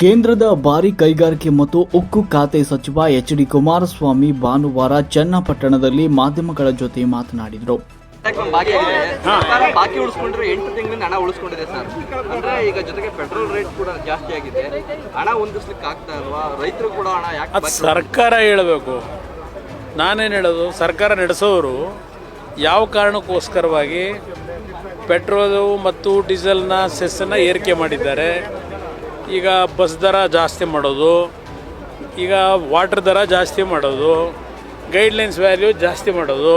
ಕೇಂದ್ರದ ಭಾರಿ ಕೈಗಾರಿಕೆ ಮತ್ತು ಉಕ್ಕು ಖಾತೆ ಸಚಿವ ಎಚ್ ಡಿ ಕುಮಾರಸ್ವಾಮಿ ಭಾನುವಾರ ಚನ್ನಪಟ್ಟಣದಲ್ಲಿ ಮಾಧ್ಯಮಗಳ ಜೊತೆ ಮಾತನಾಡಿದರು. ಬಾಕಿ ಸರ್ಕಾರ ಬಾಕಿ ಉಳಿಸ್ಕೊಂಡ್ರೆ ಎಂಟು ತಿಂಗಳಿಂದ ಹಣ ಉಳಿಸ್ಕೊಂಡಿದೆ ಸರ್. ಅಂದ್ರೆ ಈಗ ಜೊತೆಗೆ ಪೆಟ್ರೋಲ್ ರೇಟ್ ಕೂಡ ಜಾಸ್ತಿ ಆಗಿದೆ. ಹಣ ಹೊಂದಿಸ್ಲಿಕ್ಕೆ ಆಗ್ತಾ ಇಲ್ವಾ? ರೈತರು ಕೂಡ ಹಣ ಯಾಕೆ ಅದು ಸರ್ಕಾರ ಹೇಳಬೇಕು. ನಾನೇನು ಹೇಳೋದು? ಸರ್ಕಾರ ನಡೆಸೋರು ಯಾವ ಕಾರಣಕ್ಕೋಸ್ಕರವಾಗಿ ಪೆಟ್ರೋಲು ಮತ್ತು ಡೀಸೆಲ್ನ ಸೆಸ್ಸನ್ನು ಏರಿಕೆ ಮಾಡಿದ್ದಾರೆ? ಈಗ ಬಸ್ ದರ ಜಾಸ್ತಿ ಮಾಡೋದು ಈಗ ವಾಟರ್ ದರ ಜಾಸ್ತಿ ಮಾಡೋದು ಗೈಡ್ಲೈನ್ಸ್ ವ್ಯಾಲ್ಯೂ ಜಾಸ್ತಿ ಮಾಡೋದು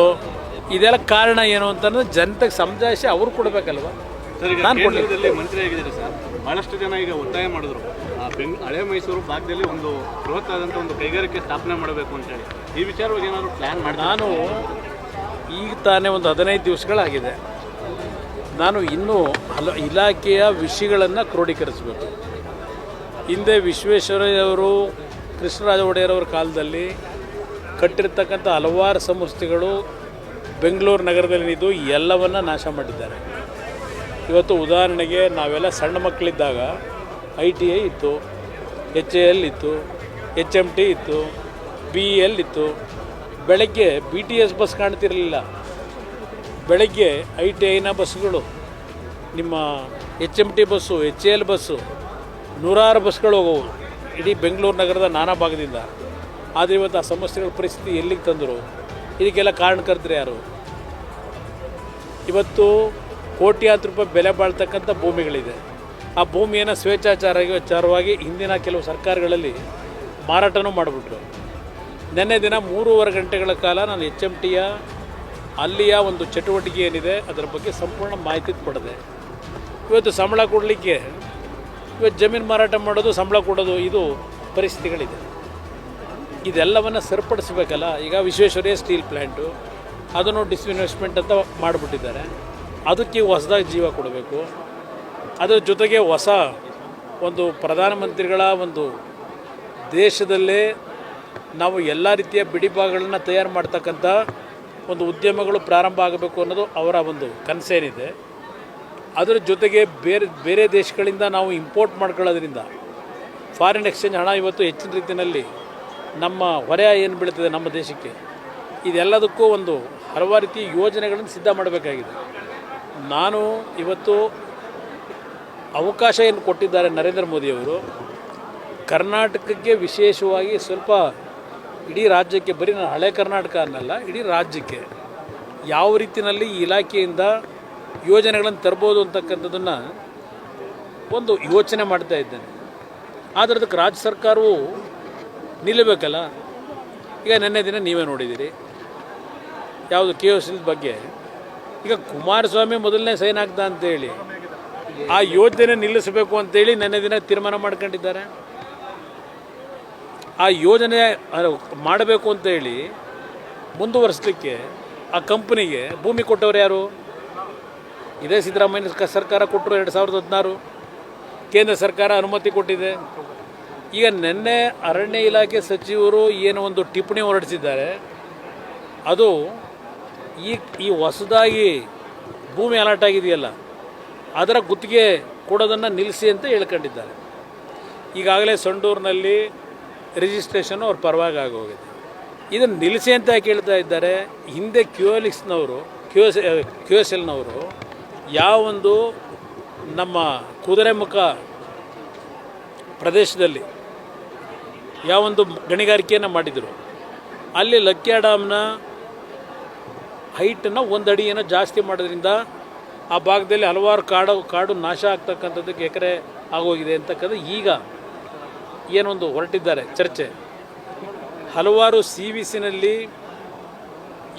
ಇದೆಲ್ಲ ಕಾರಣ ಏನು ಅಂತಂದ್ರೆ ಜನತೆಗೆ ಸಮಜಾಯಿಸಿ ಅವ್ರು ಕೊಡಬೇಕಲ್ವ? ನಾನು ಕೊಡ್ಲಿ. ಕೇಂದ್ರದಲ್ಲಿ ಮಂತ್ರಿ ಆಗಿದ್ದಾರೆ ಸರ್. ಬಹಳಷ್ಟು ಜನ ಈಗ ಒತ್ತಾಯ ಮಾಡಿದ್ರು. ಬೆಂಗ್ ಹಳೆ ಮೈಸೂರು ಭಾಗದಲ್ಲಿ ಒಂದು ಬೃಹತ್ ಆದಂಥ ಒಂದು ಕೈಗಾರಿಕೆ ಸ್ಥಾಪನೆ ಮಾಡಬೇಕು ಅಂತೇಳಿ ಈ ವಿಚಾರವಾಗಿ ಏನಾದರೂ ಪ್ಲ್ಯಾನ್ ಮಾಡಿ ನಾನು ಈಗ ತಾನೇ ಒಂದು ಹದಿನೈದು ದಿವಸಗಳಾಗಿದೆ. ನಾನು ಇನ್ನೂ ಹಲ ಇಲಾಖೆಯ ವಿಷಯಗಳನ್ನು ಕ್ರೋಢೀಕರಿಸಬೇಕು ಹಿಂದೆ ವಿಶ್ವೇಶ್ವರಯ್ಯವರು, ಕೃಷ್ಣರಾಜ ಒಡೆಯರವರ ಕಾಲದಲ್ಲಿ ಕಟ್ಟಿರ್ತಕ್ಕಂಥ ಹಲವಾರು ಸಂಸ್ಥೆಗಳು ಬೆಂಗಳೂರು ನಗರದಲ್ಲಿ ನಿಂತು ಎಲ್ಲವನ್ನು ನಾಶ ಮಾಡಿದ್ದಾರೆ. ಇವತ್ತು ಉದಾಹರಣೆಗೆ ನಾವೆಲ್ಲ ಸಣ್ಣ ಮಕ್ಕಳಿದ್ದಾಗ ಐ ಟಿ ಐ ಇತ್ತು, ಎಚ್ ಎ ಎಲ್ ಇತ್ತು, ಎಚ್ ಎಂ ಟಿ ಇತ್ತು, ಬಿ ಇ ಎಲ್ ಇತ್ತು. ಬೆಳಗ್ಗೆ ಬಿ ಟಿ ಎಸ್ ಬಸ್ ಕಾಣ್ತಿರಲಿಲ್ಲ. ಬೆಳಗ್ಗೆ ಐ ಟಿ ಐನ ಬಸ್ಸುಗಳು, ನಿಮ್ಮ H M T bus, H A L bus ನೂರಾರು ಬಸ್ಗಳು ಹೋಗೋವು. ಇಡೀ ಬೆಂಗಳೂರು ನಗರದ ನಾನಾ ಭಾಗದಿಂದ. ಆದರೆ ಇವತ್ತು ಆ ಸಮಸ್ಯೆಗಳ ಪರಿಸ್ಥಿತಿ ಎಲ್ಲಿಗೆ ತಂದರು? ಇದಕ್ಕೆಲ್ಲ ಕಾರಣಕರ್ತರು ಯಾರು? ಇವತ್ತು ಕೋಟ್ಯಾಂತರ ರೂಪಾಯಿ ಬೆಲೆ ಬಾಳ್ತಕ್ಕಂಥ ಭೂಮಿಗಳಿದೆ. ಆ ಭೂಮಿಯನ್ನು ಸ್ವೇಚ್ಛಾಚಾರವಾಗಿ ವಿಚಾರವಾಗಿ ಹಿಂದಿನ ಕೆಲವು ಸರ್ಕಾರಗಳಲ್ಲಿ ಮಾರಾಟನೂ ಮಾಡಿಬಿಟ್ರು. ನಿನ್ನೆ ದಿನ ಮೂರುವರೆ ಗಂಟೆಗಳ ಕಾಲ ನಾನು ಎಚ್ ಎಂ ಟಿಯ ಅಲ್ಲಿಯ ಒಂದು ಚಟುವಟಿಕೆ ಏನಿದೆ, ಅದರ ಬಗ್ಗೆ ಸಂಪೂರ್ಣ ಮಾಹಿತಿ ಪಡೆದೆ ಇವತ್ತು ಸಂಬಳ ಕೊಡಲಿಕ್ಕೆ ಇವತ್ತು ಜಮೀನು ಮಾರಾಟ ಮಾಡೋದು, ಸಂಬಳ ಕೊಡೋದು, ಇದು ಪರಿಸ್ಥಿತಿಗಳಿದೆ. ಇದೆಲ್ಲವನ್ನು ಸರಿಪಡಿಸ್ಬೇಕಲ್ಲ? ಈಗ ವಿಶ್ವೇಶ್ವರಯ್ಯ ಸ್ಟೀಲ್ ಪ್ಲ್ಯಾಂಟು ಅದನ್ನು ಡಿಸ್ಇನ್ವೆಸ್ಟ್ಮೆಂಟ್ ಅಂತ ಮಾಡಿಬಿಟ್ಟಿದ್ದಾರೆ. ಅದಕ್ಕೆ ಹೊಸದಾಗಿ ಜೀವ ಕೊಡಬೇಕು. ಅದರ ಜೊತೆಗೆ ಹೊಸ ಒಂದು ಪ್ರಧಾನಮಂತ್ರಿಗಳ ಒಂದು ದೇಶದಲ್ಲೇ ನಾವು ಎಲ್ಲ ರೀತಿಯ ಬಿಡಿಭಾಗಗಳನ್ನು ತಯಾರು ಮಾಡ್ತಕ್ಕಂಥ ಒಂದು ಉದ್ಯಮಗಳು ಪ್ರಾರಂಭ ಆಗಬೇಕು ಅನ್ನೋದು ಅವರ ಒಂದು ಕನಸೇನಿದೆ. ಅದರ ಜೊತೆಗೆ ಬೇರೆ ಬೇರೆ ದೇಶಗಳಿಂದ ನಾವು ಇಂಪೋರ್ಟ್ ಮಾಡ್ಕೊಳ್ಳೋದ್ರಿಂದ ಫಾರಿನ್ ಎಕ್ಸ್ಚೇಂಜ್ ಹಣ ಇವತ್ತು ಹೆಚ್ಚಿನ ರೀತಿಯಲ್ಲಿ ನಮ್ಮ ಹೊರೆಯ ಏನು ಬೀಳ್ತದೆ ನಮ್ಮ ದೇಶಕ್ಕೆ, ಇದೆಲ್ಲದಕ್ಕೂ ಒಂದು ಹಲವಾರು ರೀತಿ ಯೋಜನೆಗಳನ್ನು ಸಿದ್ಧ ಮಾಡಬೇಕಾಗಿದೆ. ನಾನು ಇವತ್ತು ಅವಕಾಶ ಏನು ಕೊಟ್ಟಿದ್ದಾರೆ ನರೇಂದ್ರ ಮೋದಿಯವರು ಕರ್ನಾಟಕಕ್ಕೆ ವಿಶೇಷವಾಗಿ ಸ್ವಲ್ಪ ಇಡೀ ರಾಜ್ಯಕ್ಕೆ, ಬರೀ ನಾನು ಹಳೆ ಕರ್ನಾಟಕ ಅನ್ನಲ್ಲ, ಇಡೀ ರಾಜ್ಯಕ್ಕೆ ಯಾವ ರೀತಿಯಲ್ಲಿ ಈ ಇಲಾಖೆಯಿಂದ ಯೋಜನೆಗಳನ್ನು ತರ್ಬೋದು ಅಂತಕ್ಕಂಥದ್ದನ್ನು ಒಂದು ಯೋಚನೆ ಮಾಡ್ತಾ ಇದ್ದೇನೆ. ಆದರೆ ಅದಕ್ಕೆ ರಾಜ್ಯ ಸರ್ಕಾರವು ನಿಲ್ಲಬೇಕಲ್ಲ? ಈಗ ನಿನ್ನೆ ದಿನ ನೀವೇ ನೋಡಿದ್ದೀರಿ. ಯಾವುದು ಕೆ ಎಸ್ ಬಗ್ಗೆ. ಈಗ ಕುಮಾರಸ್ವಾಮಿ ಮೊದಲನೇ ಸೈನ್ ಆಗ್ತಾ ಅಂತೇಳಿ, ಆ ಯೋಜನೆ ನಿಲ್ಲಿಸಬೇಕು ಅಂತೇಳಿ ನಿನ್ನೆ ದಿನ ತೀರ್ಮಾನ ಮಾಡ್ಕೊಂಡಿದ್ದಾರೆ. ಆ ಯೋಜನೆ ಮಾಡಬೇಕು ಮಾಡಬೇಕು ಅಂತೇಳಿ ಮುಂದುವರಿಸಲಿಕ್ಕೆ ಆ ಕಂಪ್ನಿಗೆ ಭೂಮಿ ಕೊಟ್ಟವರು ಯಾರು? ಇದೇ ಸಿದ್ದರಾಮಯ್ಯ ಸರ್ಕಾರ ಕೊಟ್ಟರು ಎರಡು ಸಾವಿರದ ಹದಿನಾರು. ಕೇಂದ್ರ ಸರ್ಕಾರ ಅನುಮತಿ ಕೊಟ್ಟಿದೆ. ಈಗ ನಿನ್ನೆ ಅರಣ್ಯ ಇಲಾಖೆ ಸಚಿವರು ಏನು ಒಂದು ಟಿಪ್ಪಣಿ ಹೊರಡಿಸಿದ್ದಾರೆ. ಅದು ಈ ಈ ಹೊಸದಾಗಿ ಭೂಮಿ ಅಲಾಟ್ ಆಗಿದೆಯಲ್ಲ, ಅದರ ಗುತ್ತಿಗೆ ಕೊಡೋದನ್ನು ನಿಲ್ಲಿಸಿ ಅಂತ ಹೇಳ್ಕೊಂಡಿದ್ದಾರೆ. ಈಗಾಗಲೇ ಸಂಡೂರಿನಲ್ಲಿ ರಿಜಿಸ್ಟ್ರೇಷನ್ ಅವ್ರ ಪರವಾಗಿ ಆಗೋಗಿದೆ. ಇದನ್ನು ನಿಲ್ಲಿಸಿ ಅಂತ ಕೇಳ್ತಾ ಇದ್ದಾರೆ? ಹಿಂದೆ ಕ್ಯೂಎಲಿಕ್ಸ್ನವರು ಕ್ಯೂ ಎಸ್ ಕ್ಯೂ ಎಸ್ ಎಲ್ನವರು ಯಾವೊಂದು ನಮ್ಮ ಕುದುರೆಮುಖ ಪ್ರದೇಶದಲ್ಲಿ ಯಾವೊಂದು ಗಣಿಗಾರಿಕೆಯನ್ನು ಮಾಡಿದರು, ಅಲ್ಲಿ ಲಕ್ಕಿಯ ಡ್ಯಾಮ್ನ ಹೈಟನ್ನು ಒಂದು ಅಡಿಯನ್ನು ಜಾಸ್ತಿ ಮಾಡೋದ್ರಿಂದ ಆ ಭಾಗದಲ್ಲಿ ಹಲವಾರು ಕಾಡು ಕಾಡು ನಾಶ ಆಗ್ತಕ್ಕಂಥದ್ದಕ್ಕೆ ಎಕರೆ ಆಗೋಗಿದೆ ಅಂತಕ್ಕಂಥ ಈಗ ಏನೊಂದು ಹೊರಟಿದ್ದಾರೆ ಚರ್ಚೆ. ಹಲವಾರು ಸಿ ವಿ ಸಿನಲ್ಲಿ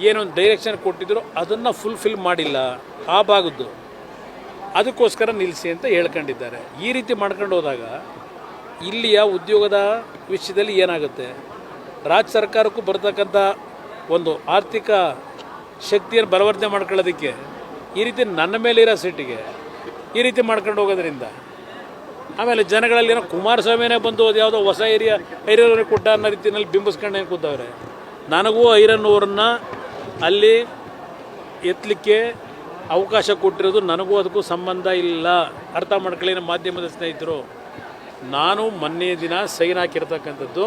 ಏನೊಂದು ಡೈರೆಕ್ಷನ್ ಕೊಟ್ಟಿದ್ರು, ಅದನ್ನು ಫುಲ್ಫಿಲ್ ಮಾಡಿಲ್ಲ ಆ ಭಾಗದ್ದು. ಅದಕ್ಕೋಸ್ಕರ ನಿಲ್ಲಿಸಿ ಅಂತ ಹೇಳ್ಕೊಂಡಿದ್ದಾರೆ. ಈ ರೀತಿ ಮಾಡ್ಕೊಂಡು ಹೋದಾಗ ಇಲ್ಲಿಯ ಉದ್ಯೋಗದ ವಿಷಯದಲ್ಲಿ ಏನಾಗುತ್ತೆ? ರಾಜ್ಯ ಸರ್ಕಾರಕ್ಕೂ ಬರತಕ್ಕಂಥ ಒಂದು ಆರ್ಥಿಕ ಶಕ್ತಿಯನ್ನು ಬಲವರ್ಧನೆ ಮಾಡ್ಕೊಳ್ಳೋದಕ್ಕೆ ಈ ರೀತಿ ನನ್ನ ಮೇಲಿರೋ ಸಿಟ್ಟಿಗೆ ಈ ರೀತಿ ಮಾಡ್ಕೊಂಡು ಹೋಗೋದ್ರಿಂದ ಆಮೇಲೆ ಜನಗಳಲ್ಲಿ ಏನೋ ಕುಮಾರಸ್ವಾಮಿನೇ ಬಂದು ಅದು ಯಾವುದೋ ಹೊಸ ಏರಿಯಾ ಐರನ್ ಕೊಟ್ಟ ಅನ್ನೋ ರೀತಿಯಲ್ಲಿ ಬಿಂಬಿಸ್ಕೊಂಡು ಕೂತವ್ರೆ? ನನಗೂ ಐರನ್ ಊರನ್ನು ಅಲ್ಲಿ ಎತ್ತಲಿಕ್ಕೆ ಅವಕಾಶ ಕೊಟ್ಟಿರೋದು ನನಗೂ ಅದಕ್ಕೂ ಸಂಬಂಧ ಇಲ್ಲ. ಅರ್ಥ ಮಾಡ್ಕೊಳ್ಳಿ ನಮ್ಮ ಮಾಧ್ಯಮದ ಸ್ನೇಹಿತರು. ನಾನು ಮೊನ್ನೆ ದಿನ ಸೈನ್ ಹಾಕಿರ್ತಕ್ಕಂಥದ್ದು.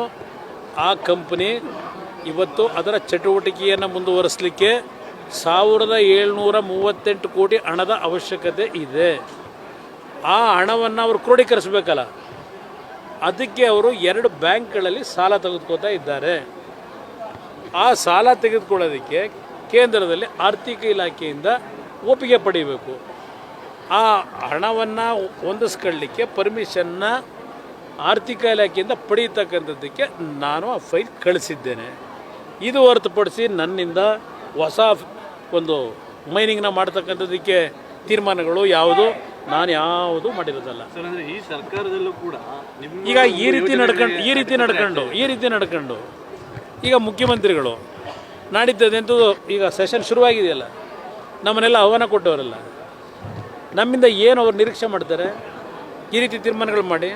ಆ ಕಂಪ್ನಿ ಇವತ್ತು ಅದರ ಚಟುವಟಿಕೆಯನ್ನು ಮುಂದುವರಿಸಲಿಕ್ಕೆ ಸಾವಿರದ ಏಳ್ನೂರ ಮೂವತ್ತೆಂಟು ಕೋಟಿ ಹಣದ ಅವಶ್ಯಕತೆ ಇದೆ. ಆ ಹಣವನ್ನು ಅವರು ಕ್ರೋಢೀಕರಿಸಬೇಕಲ್ಲ. ಅದಕ್ಕೆ ಅವರು ಎರಡು ಬ್ಯಾಂಕ್ಗಳಲ್ಲಿ ಸಾಲ ತೆಗೆದುಕೋತಾ ಇದ್ದಾರೆ. ಆ ಸಾಲ ತೆಗೆದುಕೊಳ್ಳೋದಕ್ಕೆ ಕೇಂದ್ರದಲ್ಲಿ ಆರ್ಥಿಕ ಇಲಾಖೆಯಿಂದ ಒಪ್ಪಿಗೆ ಪಡಿಬೇಕು. ಆ ಹಣವನ್ನು ಹೊಂದಿಸ್ಕೊಳ್ಳಿಕ್ಕೆ ಪರ್ಮಿಷನ್ನ ಆರ್ಥಿಕ ಇಲಾಖೆಯಿಂದ ಪಡೀತಕ್ಕಂಥದ್ದಕ್ಕೆ ನಾನು ಆ ಫೈಲ್ ಕಳಿಸಿದ್ದೇನೆ. ಇದು ಹೊರತುಪಡಿಸಿ ನನ್ನಿಂದ ಹೊಸ ಒಂದು ಮೈನಿಂಗ್ನ ಮಾಡ್ತಕ್ಕಂಥದ್ದಕ್ಕೆ ತೀರ್ಮಾನಗಳು ಯಾವುದು? ನಾನು ಯಾವುದು ಮಾಡಿರೋದಲ್ಲ. ಈ ಸರ್ಕಾರದಲ್ಲೂ ಕೂಡ ಈಗ ಈ ರೀತಿ ನಡ್ಕೊಂಡು ಈ ರೀತಿ ನಡ್ಕೊಂಡು ಈ ರೀತಿ ನಡ್ಕೊಂಡು ಈಗ ಮುಖ್ಯಮಂತ್ರಿಗಳು ನಾಡಿದ್ದದಂತೂ ಈಗ ಸೆಷನ್ ಶುರುವಾಗಿದೆಯಲ್ಲ. ನಮ್ಮನ್ನೆಲ್ಲ ಆಹ್ವಾನ ಕೊಟ್ಟವರಲ್ಲ. ನಮ್ಮಿಂದ ಏನು ಅವ್ರು ನಿರೀಕ್ಷೆ ಮಾಡ್ತಾರೆ, ಈ ರೀತಿ ತೀರ್ಮಾನಗಳು ಮಾಡಿ.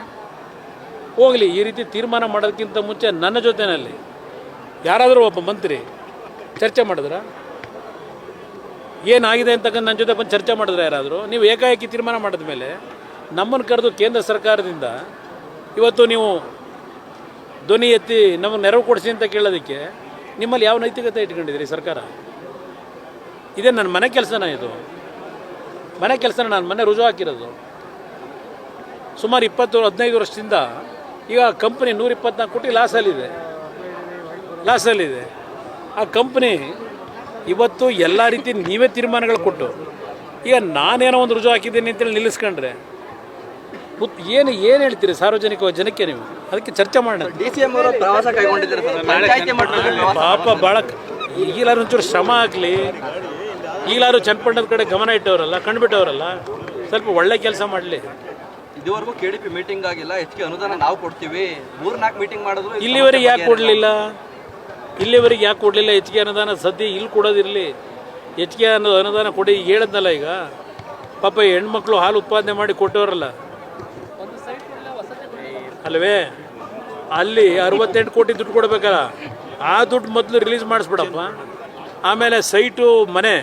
ಹೋಗಲಿ, ಈ ರೀತಿ ತೀರ್ಮಾನ ಮಾಡೋದಕ್ಕಿಂತ ಮುಂಚೆ ನನ್ನ ಜೊತೆಯಲ್ಲಿ ಯಾರಾದರೂ ಒಬ್ಬ ಮಂತ್ರಿ ಚರ್ಚೆ ಮಾಡಿದ್ರ? ಏನಾಗಿದೆ ಅಂತಕ್ಕಂಥ ನನ್ನ ಜೊತೆ ಬಂದು ಚರ್ಚೆ ಮಾಡಿದ್ರೆ ಯಾರಾದರೂ? ನೀವು ಏಕಾಏಕಿ ತೀರ್ಮಾನ ಮಾಡಿದ ಮೇಲೆ ನಮ್ಮನ್ನು ಕರೆದು ಕೇಂದ್ರ ಸರ್ಕಾರದಿಂದ ಇವತ್ತು ನೀವು ಧ್ವನಿ ಎತ್ತಿ ನಮಗೆ ನೆರವು ಕೊಡಿಸಿ ಅಂತ ಕೇಳೋದಕ್ಕೆ ನಿಮ್ಮಲ್ಲಿ ಯಾವ ನೈತಿಕತೆ ಇಟ್ಕೊಂಡಿದ್ದೀರಿ ಸರ್ಕಾರ? ಇದೇ ನನ್ನ ಮನೆ ಕೆಲಸನ ಇದು. ಮನೆ ಕೆಲಸನ ನಾನು ಮನೆ ರುಜು ಹಾಕಿರೋದು. ಸುಮಾರು ಇಪ್ಪತ್ತು ಹದಿನೈದು ವರ್ಷದಿಂದ ಈಗ ಕಂಪ್ನಿ ನೂರ ಇಪ್ಪತ್ನಾಲ್ಕು ಕೋಟಿ ಲಾಸಲ್ಲಿದೆ ಲಾಸಲ್ಲಿದೆ ಆ ಕಂಪ್ನಿ ಇವತ್ತು ಎಲ್ಲ ರೀತಿ ನೀವೇ ತೀರ್ಮಾನಗಳು ಕೊಟ್ಟು ಈಗ ನಾನೇನೋ ಒಂದು ರುಜು ಹಾಕಿದ್ದೀನಿ ಅಂತೇಳಿ ನಿಲ್ಲಿಸ್ಕೊಂಡ್ರೆ ಏನು ಏನು ಹೇಳ್ತೀರಿ ಸಾರ್ವಜನಿಕ ಜನಕ್ಕೆ ನೀವು? ಅದಕ್ಕೆ ಚರ್ಚೆ ಮಾಡೋಣ. ಪಾಪ ಭಾಳ ಈಗಲಾರು ಒಂಚೂರು ಶ್ರಮ ಆಗಲಿ. ಈಗಲಾರು ಚನ್ನಪಟ್ಟಣದ ಕಡೆ ಗಮನ ಇಟ್ಟವರಲ್ಲ ಕಂಡುಬಿಟ್ಟವರಲ್ಲ ಸ್ವಲ್ಪ ಒಳ್ಳೆ ಕೆಲಸ ಮಾಡಲಿ. ಇದುವರೆಗೂ ಕೆ ಡಿ ಪಿ ಮೀಟಿಂಗ್ ಆಗಿಲ್ಲ ಹೆಚ್ಚಿಗೆ ಅನುದಾನ ನಾವು ಕೊಡ್ತೀವಿ. ಮೂರ್ ನಾಲ್ಕು ಮೀಟಿಂಗ್ ಮಾಡಿದ್ರು ಇಲ್ಲಿವರೆಗೆ ಯಾಕೆ ಕೊಡಲಿಲ್ಲ? ಇಲ್ಲಿವರೆಗೆ ಯಾಕೆ ಕೊಡಲಿಲ್ಲ? ಹೆಚ್ಚಿಗೆ ಅನುದಾನ ಸದ್ಯ ಇಲ್ಲಿ ಕೊಡೋದಿರಲಿ. ಹೆಚ್ಚಿಗೆ ಅನ್ನೋ ಅನುದಾನ ಕೊಡಿ ಈಗ ಹೇಳಿದ್ನಲ್ಲ ಈಗ. ಪಾಪ ಹೆಣ್ಮಕ್ಳು ಹಾಲು ಉತ್ಪಾದನೆ ಮಾಡಿ ಕೊಟ್ಟವರಲ್ಲ. ಅಲ್ವೇ? ಅಲ್ಲಿ ಅರವತ್ತೆಂಟು ಕೋಟಿ ದುಡ್ಡು ಕೊಡ್ಬೇಕಲ್ಲ. ಆ ದುಡ್ಡು ಮೊದಲು ರಿಲೀಸ್ ಮಾಡಿಸ್ಬಿಡಪ್ಪ. ಆಮೇಲೆ ಸೈಟು ಮನೆ.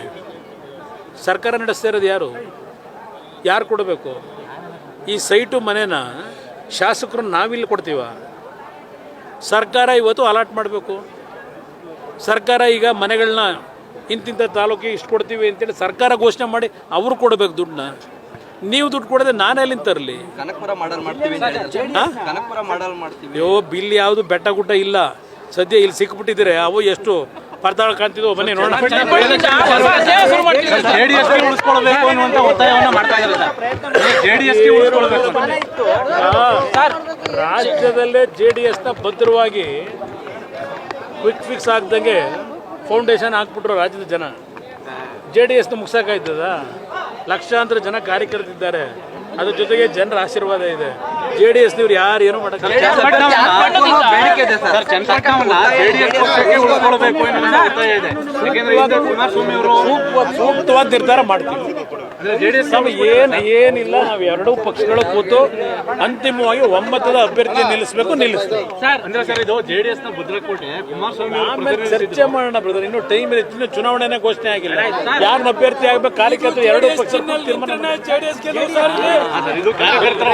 ಸರ್ಕಾರ ನಡೆಸ್ತಾ ಇರೋದು ಯಾರು? ಯಾರು ಕೊಡಬೇಕು? ಈ ಸೈಟು ಮನೇನ ಶಾಸಕರು ನಾವಿಲ್ಲಿ ಕೊಡ್ತೀವ? ಸರ್ಕಾರ ಇವತ್ತು ಅಲಾಟ್ ಮಾಡಬೇಕು. ಸರ್ಕಾರ ಈಗ ಮನೆಗಳನ್ನ ಇಂತಿಂಥ ತಾಲೂಕಿಗೆ ಇಷ್ಟು ಕೊಡ್ತೀವಿ ಅಂತೇಳಿ ಸರ್ಕಾರ ಘೋಷಣೆ ಮಾಡಿ ಅವರು ಕೊಡಬೇಕು ದುಡ್ಡನ್ನ. ನೀವು ದುಡ್ಡು ಕೊಡದೆ ನಾನು ಎಲ್ಲಿಂದ ತರಲಿ? ಅಯ್ಯೋ ಬಿಲ್ ಯಾವುದು ಬೆಟ್ಟ ಗುಡ್ಡ ಇಲ್ಲ. ಸದ್ಯ ಇಲ್ಲಿ ಸಿಕ್ಬಿಟ್ಟಿದ್ರೆ ಅವು ಎಷ್ಟು? ಪರ್ದಾಳ ಕಾಣ್ತಿದ್ವು ಬನ್ನಿ ನೋಡೋಣ. ಜೆಡಿಎಸ್ ಉಳಿಸ್ಕೊಳ್ಬೇಕು ಅನ್ನುವಂತ ಒತ್ತಾಯವನ್ನ ಮಾಡ್ತಾ ಇದ್ದಾರೆ ಜೆಡಿಎಸ್ಗೆ ಉಳಿಸ್ಕೊಳ್ಬೇಕು ರಾಜ್ಯದಲ್ಲೇ ಜೆ ಡಿ ಎಸ್ನ ಭದ್ರವಾಗಿ ಕ್ವಿಕ್ ಫಿಕ್ಸ್ ಆಗ್ದಂಗೆ ಫೌಂಡೇಶನ್ ಹಾಕ್ಬಿಟ್ರು ರಾಜ್ಯದ ಜನ. ಜೆ ಡಿ ಎಸ್ನ ಮುಗ್ಸಕ್ಕಾಯ್ತದ ಲಕ್ಷಾಂತರ ಜನ ಕಾರ್ಯಕರ್ತರಿದ್ದಾರೆ. ಅದ್ರ ಜೊತೆಗೆ ಜನರ ಆಶೀರ್ವಾದ ಇದೆ. ಜೆ ಡಿ ಎಸ್ನವ್ರು ಯಾರು ಏನು ಮಾಡೋಕ್ಕಾಗಲ್ಲ ಸೂಕ್ತವಾದ ನಿರ್ಧಾರ ಮಾಡ್ತೀವಿ. ನಾವು ಏನು ಏನಿಲ್ಲ ನಾವು ಎರಡೂ ಪಕ್ಷಗಳು ಕೂತು ಅಂತಿಮವಾಗಿ ಒಮ್ಮತದ ಅಭ್ಯರ್ಥಿ ನಿಲ್ಲಿಸಬೇಕು ನಿಲ್ಲಿಸ್ತೀವಿ. ಅಂದ್ರೆ ಸರ್ ಇದು ಜೆಡಿಎಸ್ನ ಭದ್ರಕೋಟೆ ಕುಮಾರಸ್ವಾಮಿ ಅವರು ಆಮೇಲೆ ಚರ್ಚೆ ಮಾಡೋಣ ಬ್ರದರ್ ಇನ್ನು ಟೈಮ್ ಇದೆ ಇನ್ನು ಚುನಾವಣೆನೇ ಘೋಷಣೆ ಆಗಿಲ್ಲ. ಯಾರನ್ನ ಅಭ್ಯರ್ಥಿ ಆಗ್ಬೇಕು ಕಾರ್ಯಕರ್ತರು ಎರಡು ಪಕ್ಷ ಕಾರ್ಯಕರ್ತರ